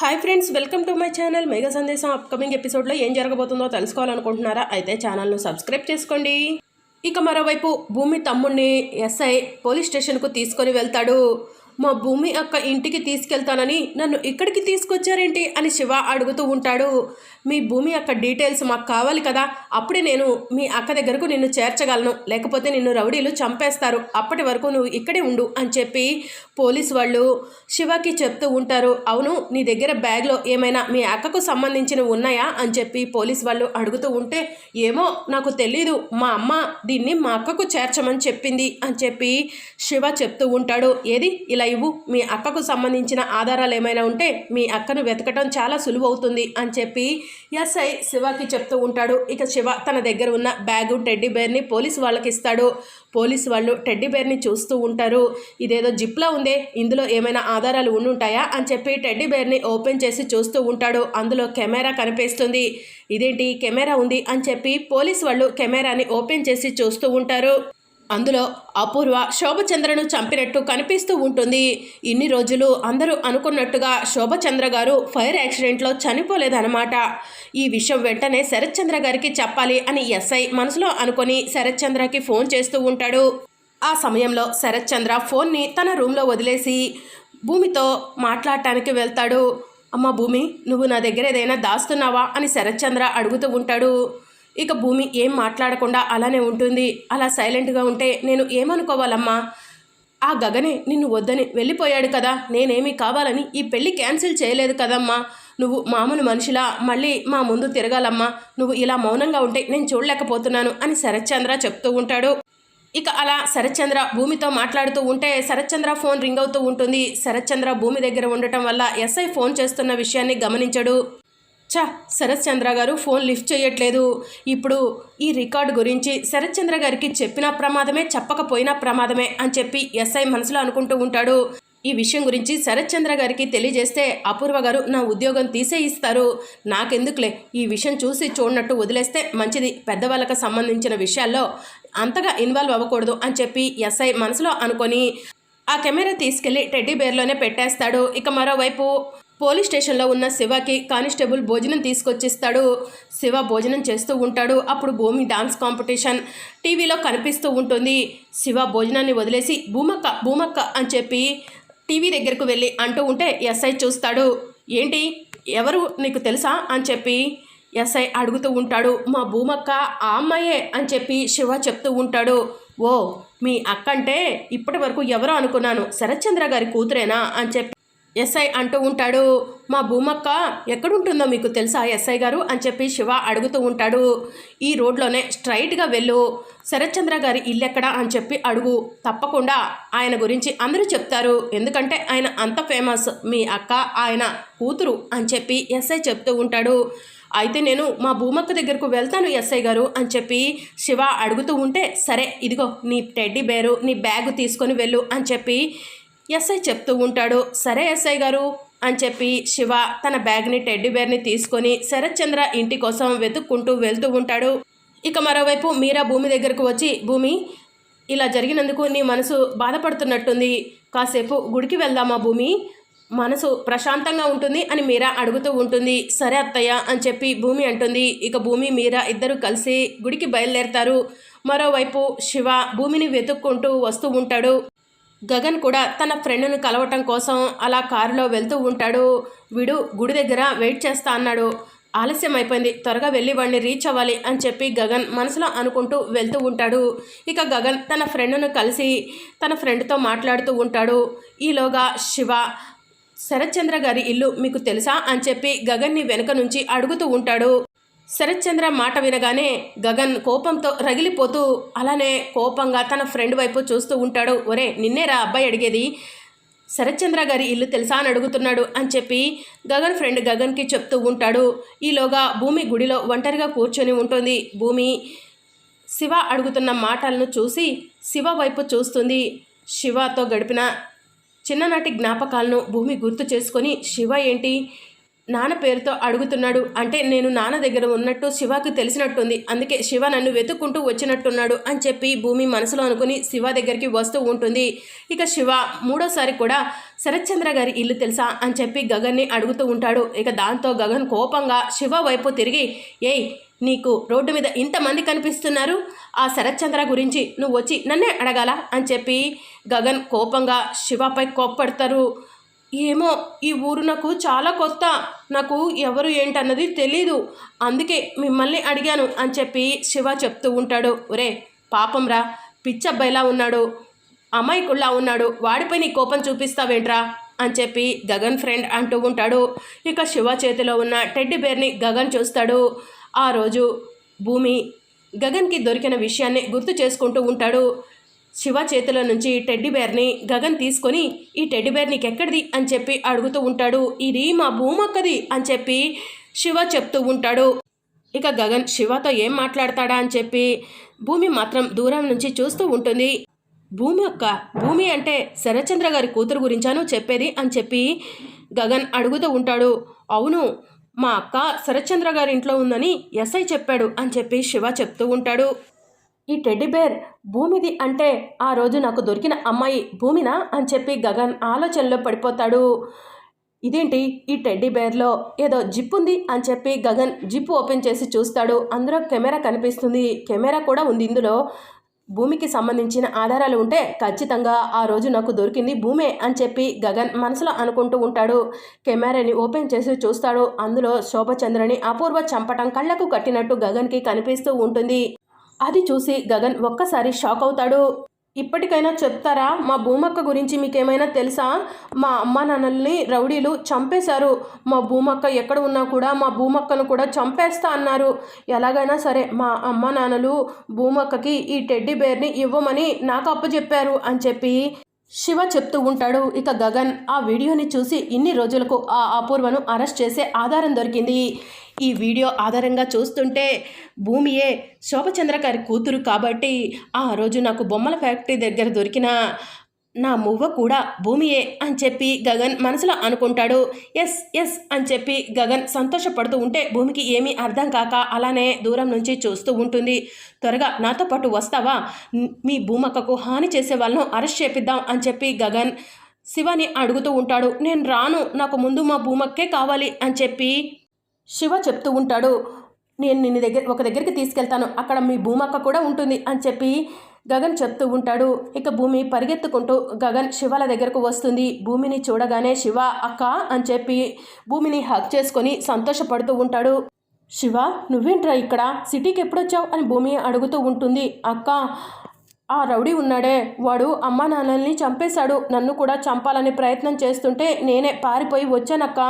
Hi friends welcome to my channel mega సందేశం upcoming ఎపిసోడ్లో ఏం జరగబోతుందో తెలుసుకోవాలనుకుంటున్నారా? అయితే ఛానల్ను సబ్స్క్రైబ్ చేసుకోండి. ఇక మరోవైపు భూమి తమ్ముడిని ఎస్ఐ పోలీస్ స్టేషన్కు తీసుకొని వెళ్తాడు. మా భూమి అక్క ఇంటికి తీసుకెళ్తానని నన్ను ఇక్కడికి తీసుకొచ్చారేంటి అని శివ అడుగుతూ ఉంటాడు. మీ భూమి అక్క డీటెయిల్స్ మాకు కావాలి కదా అప్పుడే నేను మీ అక్క దగ్గరకు నిన్ను చేర్చగలను లేకపోతే నిన్ను రౌడీలు చంపేస్తారు. అప్పటి వరకు నువ్వు ఇక్కడే ఉండు అని చెప్పి పోలీస్ వాళ్ళు శివకి చెప్తూ ఉంటారు. అవును నీ దగ్గర బ్యాగ్లో ఏమైనా మీ అక్కకు సంబంధించినవి ఉన్నాయా అని చెప్పి పోలీస్ వాళ్ళు అడుగుతూ ఉంటే ఏమో నాకు తెలీదు మా అమ్మ దీన్ని మా అక్కకు చేర్చమని చెప్పింది అని చెప్పి శివ చెప్తూ ఉంటాడు. ఏది ఇలా ఇవ్వు మీ అక్కకు సంబంధించిన ఆధారాలు ఏమైనా ఉంటే మీ అక్కను వెతకటం చాలా సులువు అవుతుంది అని చెప్పి ఎస్ఐ శివకి చెప్తూ ఉంటాడు. ఇక శివ తన దగ్గర ఉన్న బ్యాగు టెడ్డీ బేర్ని పోలీసు వాళ్ళకి ఇస్తాడు. పోలీసు వాళ్ళు టెడ్డీ బేర్ని చూస్తూ ఉంటారు. ఇదేదో జిప్లా ఉందే ఇందులో ఏమైనా ఆధారాలు ఉండుంటాయా అని చెప్పి టెడ్డీ బేర్ని ఓపెన్ చేసి చూస్తూ ఉంటాడు. అందులో కెమెరా కనిపిస్తుంది. ఇదేంటి కెమెరా ఉంది అని చెప్పి పోలీసు వాళ్ళు కెమెరాని ఓపెన్ చేసి చూస్తూ ఉంటారు. అందులో అపూర్వ శోభచంద్రను చంపినట్టు కనిపిస్తూ ఉంటుంది. ఇన్ని రోజులు అందరూ అనుకున్నట్టుగా శోభచంద్ర గారు ఫైర్ యాక్సిడెంట్లో చనిపోలేదన్నమాట. ఈ విషయం వెంటనే శరత్చంద్ర గారికి చెప్పాలి అని ఎస్ఐ మనసులో అనుకొని శరత్చంద్రకి ఫోన్ చేస్తూ ఉంటాడు. ఆ సమయంలో శరత్చంద్ర ఫోన్ని తన రూమ్లో వదిలేసి భూమితో మాట్లాడటానికి వెళ్తాడు. అమ్మ భూమి నువ్వు నా దగ్గర ఏదైనా దాస్తున్నావా? అని శరత్చంద్ర అడుగుతూ ఉంటాడు. ఇక భూమి ఏం మాట్లాడకుండా అలానే ఉంటుంది. అలా సైలెంట్గా ఉంటే నేను ఏమనుకోవాలమ్మా? ఆ గగనే నిన్ను వద్దని వెళ్ళిపోయాడు కదా. నేనేమీ కావాలని ఈ పెళ్ళి క్యాన్సిల్ చేయలేదు కదమ్మా. నువ్వు మామూలు మనిషిలా మళ్ళీ మా ముందు తిరగాలమ్మా. నువ్వు ఇలా మౌనంగా ఉంటే నేను చూడలేకపోతున్నాను అని శరత్చంద్ర చెప్తూ ఉంటాడు. ఇక అలా శరత్చంద్ర భూమితో మాట్లాడుతూ ఉంటే శరత్చంద్ర ఫోన్ రింగ్ అవుతూ ఉంటుంది. శరత్చంద్ర భూమి దగ్గర ఉండటం వల్ల ఎస్ఐ ఫోన్ చేస్తున్న విషయాన్ని గమనించడు. చా శరత్చంద్ర గారు ఫోన్ లిఫ్ట్ చేయట్లేదు. ఇప్పుడు ఈ రికార్డు గురించి శరత్చంద్ర గారికి చెప్పిన ప్రమాదమే చెప్పకపోయినా ప్రమాదమే అని చెప్పి ఎస్ఐ మనసులో అనుకుంటూ ఉంటాడు. ఈ విషయం గురించి శరత్చంద్ర గారికి తెలియజేస్తే అపూర్వ గారు నా ఉద్యోగం తీసే ఇస్తారు నాకెందుకులే ఈ విషయం చూసి చూడనట్టు వదిలేస్తే మంచిది. పెద్దవాళ్ళకి సంబంధించిన విషయాల్లో అంతగా ఇన్వాల్వ్ అవ్వకూడదు అని చెప్పి ఎస్ఐ మనసులో అనుకొని ఆ కెమెరా తీసుకెళ్ళి టెడ్డీ బేర్లోనే పెట్టేస్తాడు. ఇక మరోవైపు పోలీస్ స్టేషన్లో ఉన్న శివకి కానిస్టేబుల్ భోజనం తీసుకొచ్చిస్తాడు. శివ భోజనం చేస్తూ ఉంటాడు. అప్పుడు భూమి డాన్స్ కాంపిటీషన్ టీవీలో కనిపిస్తూ ఉంటుంది. శివ భోజనాన్ని వదిలేసి భూమక్క భూమక్క అని చెప్పి టీవీ దగ్గరకు వెళ్ళి అంటూ ఉంటే ఎస్ఐ చూస్తాడు. ఏంటి? ఎవరు? నీకు తెలుసా? అని చెప్పి ఎస్ఐ అడుగుతూ ఉంటాడు. మా భూమక్క ఆ అమ్మాయే అని చెప్పి శివ చెప్తూ ఉంటాడు. ఓ మీ అక్కంటే ఇప్పటి వరకు ఎవరో అనుకున్నాను. శరత్చంద్ర గారి కూతురేనా? అని చెప్పి ఎస్ఐ అంటూ ఉంటాడు మా భూమక్క ఎక్కడుంటుందో మీకు తెలుసా ఎస్ఐ గారు? అని చెప్పి శివ అడుగుతూ ఉంటాడు. ఈ రోడ్లోనే స్ట్రైట్గా వెళ్ళు శరత్చంద్ర గారి ఇల్లు ఎక్కడా అని చెప్పి అడుగు. తప్పకుండా ఆయన గురించి అందరూ చెప్తారు. ఎందుకంటే ఆయన అంత ఫేమస్. మీ అక్క ఆయన కూతురు అని చెప్పి ఎస్ఐ చెప్తూ ఉంటాడు. అయితే నేను మా భూమక్క దగ్గరకు వెళ్తాను ఎస్ఐ గారు అని చెప్పి శివ అడుగుతూ ఉంటే సరే ఇదిగో నీ టెడ్డీ బేరు నీ బ్యాగ్ తీసుకొని వెళ్ళు అని చెప్పి ఎస్ఐ చెప్తూ ఉంటాడు సరే ఎస్ఐ గారు అని చెప్పి శివ తన బ్యాగ్ని టెడ్డీబేర్ని తీసుకొని శరత్చంద్ర ఇంటి కోసం వెతుక్కుంటూ వెళ్తూ ఉంటాడు. ఇక మరోవైపు మీరా భూమి దగ్గరకు వచ్చి భూమి ఇలా జరిగినందుకు నీ మనసు బాధపడుతున్నట్టుంది. కాసేపు గుడికి వెళ్దామా భూమి? మనసు ప్రశాంతంగా ఉంటుంది అని మీరా అడుగుతూ ఉంటుంది. సరే అత్తయ్య అని చెప్పి భూమి అంటుంది. ఇక భూమి మీరా ఇద్దరు కలిసి గుడికి బయలుదేరతారు. మరోవైపు శివ భూమిని వెతుక్కుంటూ వస్తూ ఉంటాడు. గగన్ కూడా తన ఫ్రెండ్ను కలవటం కోసం అలా కారులో వెళ్తూ ఉంటాడు. వీడు గుడి దగ్గర వెయిట్ చేస్తా అన్నాడు. ఆలస్యం అయిపోయింది. త్వరగా వెళ్ళి వాడిని రీచ్ అవ్వాలి అని చెప్పి గగన్ మనసులో అనుకుంటూ వెళ్తూ ఉంటాడు. ఇక గగన్ తన ఫ్రెండ్ను కలిసి తన ఫ్రెండ్తో మాట్లాడుతూ ఉంటాడు. ఈలోగా శివ శరత్చంద్ర గారి ఇల్లు మీకు తెలుసా అని చెప్పి గగన్ని వెనుక నుంచి అడుగుతూ ఉంటాడు. శరత్చంద్ర మాట వినగానే గగన్ కోపంతో రగిలిపోతూ అలానే కోపంగా తన ఫ్రెండ్ వైపు చూస్తూ ఉంటాడు. ఒరే నిన్నేరా అబ్బాయి అడిగేది. శరత్చంద్ర గారి ఇల్లు తెలుసా అని అడుగుతున్నాడు అని చెప్పి గగన్ ఫ్రెండ్ గగన్కి చెప్తూ ఉంటాడు. ఈలోగా భూమి గుడిలో ఒంటరిగా కూర్చొని ఉంటుంది. భూమి శివ అడుగుతున్న మాటలను చూసి శివ వైపు చూస్తుంది. శివతో గడిపిన చిన్ననాటి జ్ఞాపకాలను భూమి గుర్తు చేసుకొని శివ ఏంటి? నాన్న పేరుతో అడుగుతున్నాడు. అంటే నేను నాన్న దగ్గర ఉన్నట్టు శివకు తెలిసినట్టుంది. అందుకే శివ నన్ను వెతుక్కుంటూ వచ్చినట్టున్నాడు అని చెప్పి భూమి మనసులో అనుకుని శివ దగ్గరికి వస్తూ ఉంటుంది. ఇక శివ మూడోసారి కూడా శరత్చంద్ర గారి ఇల్లు తెలుసా అని చెప్పి గగన్ని అడుగుతూ ఉంటాడు. ఇక దాంతో గగన్ కోపంగా శివ వైపు తిరిగి ఏయ్ నీకు రోడ్డు మీద ఇంతమంది కనిపిస్తున్నారు? ఆ శరత్చంద్ర గురించి నువ్వు వచ్చి నన్నే అడగాల? అని చెప్పి గగన్ కోపంగా శివపై కోప్పడతారు. ఏమో ఈ ఊరు నాకు చాలా కొత్త. నాకు ఎవరు ఏంటన్నది తెలీదు. అందుకే మిమ్మల్ని అడిగాను అని చెప్పి శివ చెప్తూ ఉంటాడు. ఒరే పాపంరా పిచ్చబ్బాయిలా ఉన్నాడు. అమాయకుల్లా ఉన్నాడు. వాడిపై నీ కోపం చూపిస్తావేంట్రా? అని చెప్పి గగన్ ఫ్రెండ్ అంటూ ఉంటాడు. ఇక శివ చేతిలో ఉన్న టెడ్డి బేర్ని గగన్ చూస్తాడు. ఆ రోజు భూమి గగన్కి దొరికిన విషయాన్ని గుర్తు చేసుకుంటూ ఉంటాడు. శివ చేతిలో నుంచి టెడ్డి బేర్ని గగన్ తీసుకొని ఈ టెడ్డి బేర్ నీకెక్కడిది? అని చెప్పి అడుగుతూ ఉంటాడు. ఇది మా భూమక్కది అని చెప్పి శివ చెప్తూ ఉంటాడు. ఇక గగన్ శివతో ఏం మాట్లాడతాడా అని చెప్పి భూమి మాత్రం దూరం నుంచి చూస్తూ ఉంటుంది. భూమి యొక్క భూమి అంటే శరత్చంద్ర గారి కూతురు గురించాను చెప్పేది? అని చెప్పి గగన్ అడుగుతూ ఉంటాడు. అవును మా అక్క శరత్చంద్ర గారి ఇంట్లో ఉందని ఎస్ఐ చెప్పాడు అని చెప్పి శివ చెప్తూ ఉంటాడు. ఈ టెడ్డి బేర్ భూమిది అంటే ఆ రోజు నాకు దొరికిన అమ్మాయి భూమినా అని చెప్పి గగన్ ఆలోచనలో పడిపోతాడు. ఇదేంటి? ఈ టెడ్డీ బేర్లో ఏదో జిప్ ఉంది అని చెప్పి గగన్ జిప్ ఓపెన్ చేసి చూస్తాడు. అందులో కెమెరా కనిపిస్తుంది. కెమెరా కూడా ఉంది ఇందులో. భూమికి సంబంధించిన ఆధారాలు ఉంటే ఖచ్చితంగా ఆ రోజు నాకు దొరికింది భూమే అని చెప్పి గగన్ మనసులో అనుకుంటూ ఉంటాడు. కెమెరాని ఓపెన్ చేసి చూస్తాడు. అందులో శోభచంద్రని అపూర్వ చంపటం కళ్ళకు కట్టినట్టు గగన్కి కనిపిస్తూ ఉంటుంది. అది చూసి గగన్ ఒక్కసారి షాక్ అవుతాడు. ఇప్పటికైనా చెప్తారా? మా భూమక్క గురించి మీకేమైనా తెలుసా? మా అమ్మ నాన్నల్ని రౌడీలు చంపేశారు. మా భూమక్క ఎక్కడ ఉన్నా కూడా మా భూమక్కను కూడా చంపేస్తా అన్నారు. ఎలాగైనా సరే మా అమ్మ నాన్నలు భూమక్కకి ఈ టెడ్డీ బేర్ని ఇవ్వమని నాకు అప్పచెప్పారు అని చెప్పి శివ చెప్తూ ఉంటాడు ఇక గగన్ ఆ వీడియోని చూసి ఇన్ని రోజులకు ఆ అపూర్వను అరెస్ట్ చేసే ఆధారం దొరికింది. ఈ వీడియో ఆధారంగా చూస్తుంటే భూమియే శోభచంద్ర గారి కూతురు కాబట్టి ఆ రోజు నాకు బొమ్మల ఫ్యాక్టరీ దగ్గర దొరికిన నా మువ్వ కూడా భూమియే అని చెప్పి గగన్ మనసులో అనుకుంటాడు. ఎస్ ఎస్ అని చెప్పి గగన్ సంతోషపడుతూ ఉంటే భూమికి ఏమీ అర్థం కాక అలానే దూరం నుంచి చూస్తూ ఉంటుంది. త్వరగా నాతో పాటు వస్తావా? మీ భూమక్కకు హాని చేసే వాళ్ళను అరెస్ట్ చేపిద్దాం అని చెప్పి గగన్ శివని అడుగుతూ ఉంటాడు. నేను రాను నాకు ముందు మా భూమక్కే కావాలి అని చెప్పి శివ చెప్తూ ఉంటాడు. నేను నిన్ను దగ్గర ఒక దగ్గరికి తీసుకెళ్తాను. అక్కడ మీ భూమక్క కూడా ఉంటుంది అని చెప్పి గగన్ చెప్తూ ఉంటాడు. ఇక భూమి పరిగెత్తుకుంటూ గగన్ శివల దగ్గరకు వస్తుంది. భూమిని చూడగానే శివ అక్క అని చెప్పి భూమిని హక్ చేసుకొని సంతోషపడుతూ ఉంటాడు. శివ నువ్వేంట్రా ఇక్కడ? సిటీకి ఎప్పుడొచ్చావు? అని భూమి అడుగుతూ ఉంటుంది. అక్క ఆ రౌడీ ఉన్నాడే. వాడు అమ్మా నాన్నల్ని చంపేశాడు. నన్ను కూడా చంపాలని ప్రయత్నం చేస్తుంటే నేనే పారిపోయి వచ్చానక్క.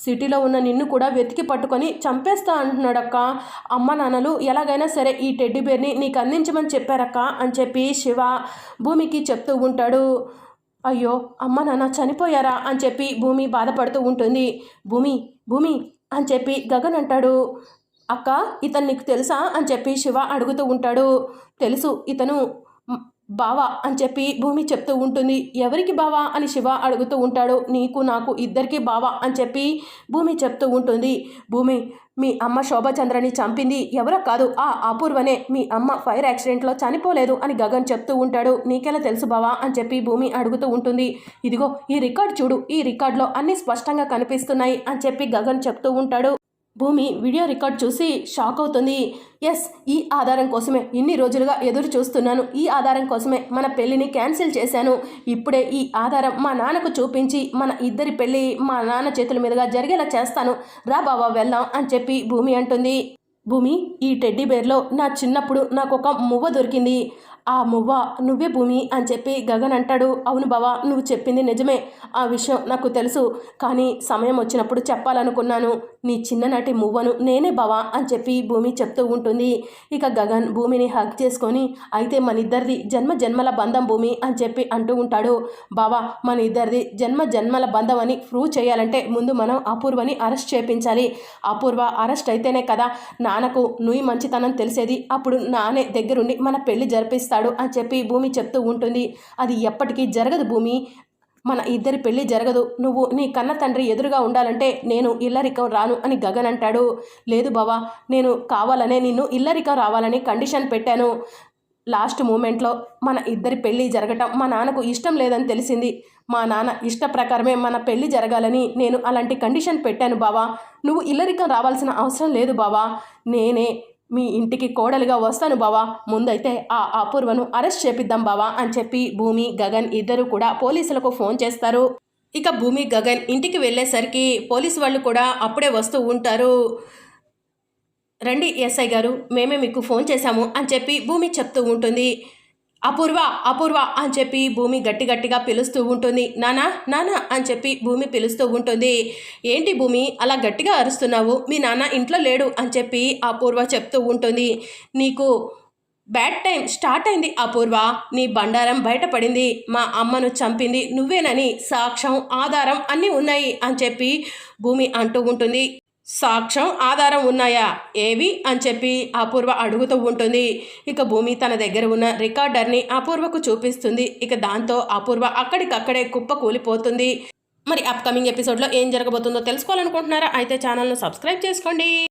సిటీలో ఉన్న నిన్ను కూడా వెతికి పట్టుకొని చంపేస్తా అంటున్నాడక్క. అమ్మ నాన్నలు ఎలాగైనా సరే ఈ టెడ్డీ బేర్ని నీకు అందించమని చెప్పారక్క అని చెప్పి శివ భూమికి చెప్తూ ఉంటాడు. అయ్యో అమ్మ నాన్న చనిపోయారా అని చెప్పి భూమి బాధపడుతూ ఉంటుంది. భూమి భూమి అని చెప్పి గగన్ అంటాడు. అక్క ఇతను నీకు తెలుసా అని చెప్పి శివ అడుగుతూ ఉంటాడు. తెలుసు ఇతను బావా అని చెప్పి భూమి చెప్తూ ఉంటుంది. ఎవరికి బావా అని శివ అడుగుతూ ఉంటాడు. నీకు నాకు ఇద్దరికి బావా అని చెప్పి భూమి చెప్తూ ఉంటుంది. భూమి మీ అమ్మ శోభచంద్రని చంపింది. ఎవరో కాదు ఆ అపూర్వనే. మీ అమ్మ ఫైర్ యాక్సిడెంట్లో చనిపోలేదు అని గగన్ చెప్తూ ఉంటాడు. నీకెలా తెలుసు బావా అని చెప్పి భూమి అడుగుతూ ఉంటుంది. ఇదిగో ఈ రికార్డ్ చూడు. ఈ రికార్డులో అన్ని స్పష్టంగా కనిపిస్తున్నాయి అని చెప్పి గగన్ చెప్తూ ఉంటాడు. భూమి వీడియో రికార్డ్ చూసి షాక్ అవుతుంది. ఎస్ ఈ ఆధారం కోసమే ఇన్ని రోజులుగా ఎదురు చూస్తున్నాను. ఈ ఆధారం కోసమే మన పెళ్ళిని క్యాన్సిల్ చేశాను. ఇప్పుడే ఈ ఆధారం మా నాన్నకు చూపించి మన ఇద్దరి పెళ్ళి మా నాన్న చేతుల మీదుగా జరిగేలా చేస్తాను. రా బాబా వెళ్దాం అని చెప్పి భూమి అంటుంది. భూమి ఈ టెడ్డీ బేర్లో నా చిన్నప్పుడు నాకు ఒక మువ్వ దొరికింది. ఆ మువ్వ నువ్వే భూమి అని చెప్పి గగన్ అంటాడు. అవును బావా నువ్వు చెప్పింది నిజమే. ఆ విషయం నాకు తెలుసు. కానీ సమయం వచ్చినప్పుడు చెప్పాలనుకున్నాను. నీ చిన్ననాటి మువ్వను నేనే బావా అని చెప్పి భూమి చెప్తూ ఉంటుంది. ఇక గగన్ భూమిని హక్ చేసుకొని అయితే మన ఇద్దరిది జన్మ జన్మల బంధం భూమి అని చెప్పి అంటూ ఉంటాడు. బావా మన ఇద్దరిది జన్మ జన్మల బంధం అని ప్రూవ్ చేయాలంటే ముందు మనం అపూర్వని అరెస్ట్ చేయించాలి అపూర్వ అరెస్ట్ అయితేనే కదా నాన్నకు నువ్వు మంచితనం తెలిసేది. అప్పుడు నానే దగ్గరుండి మన పెళ్ళి జరిపిస్తాడు. అని చెప్పి భూమి చెప్తూ ఉంటుంది. అది ఎప్పటికీ జరగదు భూమి. మన ఇద్దరి పెళ్ళి జరగదు. నువ్వు నీ కన్న తండ్రి ఎదురుగా ఉండాలంటే నేను ఇల్లరికం రాను అని గగన్ అంటాడు. లేదు బావా నేను కావాలనే నిన్ను ఇల్లరికం రావాలని కండిషన్ పెట్టాను. లాస్ట్ మూమెంట్లో మన ఇద్దరి పెళ్ళి జరగటం మా నాన్నకు ఇష్టం లేదని తెలిసింది. మా నాన్న ఇష్ట ప్రకారమే మన పెళ్ళి జరగాలని నేను అలాంటి కండిషన్ పెట్టాను బావా. నువ్వు ఇల్లరికం రావాల్సిన అవసరం లేదు బావా. నేనే మీ ఇంటికి కోడలుగా వస్తాను బావా. ముందైతే ఆ అపూర్వను అరెస్ట్ చేపిద్దాం బావా అని చెప్పి భూమి గగన్ ఇద్దరు కూడా పోలీసులకు ఫోన్ చేస్తారు. ఇక భూమి గగన్ ఇంటికి వెళ్ళేసరికి పోలీసు వాళ్ళు కూడా అప్పుడే వస్తూ ఉంటారు. రండి ఎస్ఐ గారు మేమే మీకు ఫోన్ చేశాము అని చెప్పి భూమి చెప్తూ ఉంటుంది. అపూర్వ అపూర్వ అని చెప్పి భూమి గట్టి గట్టిగా పిలుస్తూ ఉంటుంది. నానా నానా అని చెప్పి భూమి పిలుస్తూ ఉంటుంది. ఏంటి భూమి అలా గట్టిగా అరుస్తున్నావు? మీ నాన్న ఇంట్లో లేడు అని చెప్పి అపూర్వ చెప్తూ ఉంటుంది. నీకు బ్యాడ్ టైం స్టార్ట్ అయింది అపూర్వ. నీ బండారం బయటపడింది. మా అమ్మను చంపింది నువ్వేనని సాక్ష్యం ఆధారం అన్నీ ఉన్నాయి అని చెప్పి భూమి అంటూ ఉంటుంది. సాక్ష్యం ఆధారం ఉన్నాయా? ఏవి? అని చెప్పి అపూర్వ అడుగుతూ ఉంటుంది. ఇక భూమి తన దగ్గర ఉన్న రికార్డర్ని అపూర్వకు చూపిస్తుంది. ఇక దాంతో అపూర్వ అక్కడికక్కడే కుప్ప కూలిపోతుంది. మరి అప్కమింగ్ ఎపిసోడ్లో ఏం జరగబోతుందో తెలుసుకోవాలనుకుంటున్నారా? అయితే ఛానల్ను సబ్స్క్రైబ్ చేసుకోండి.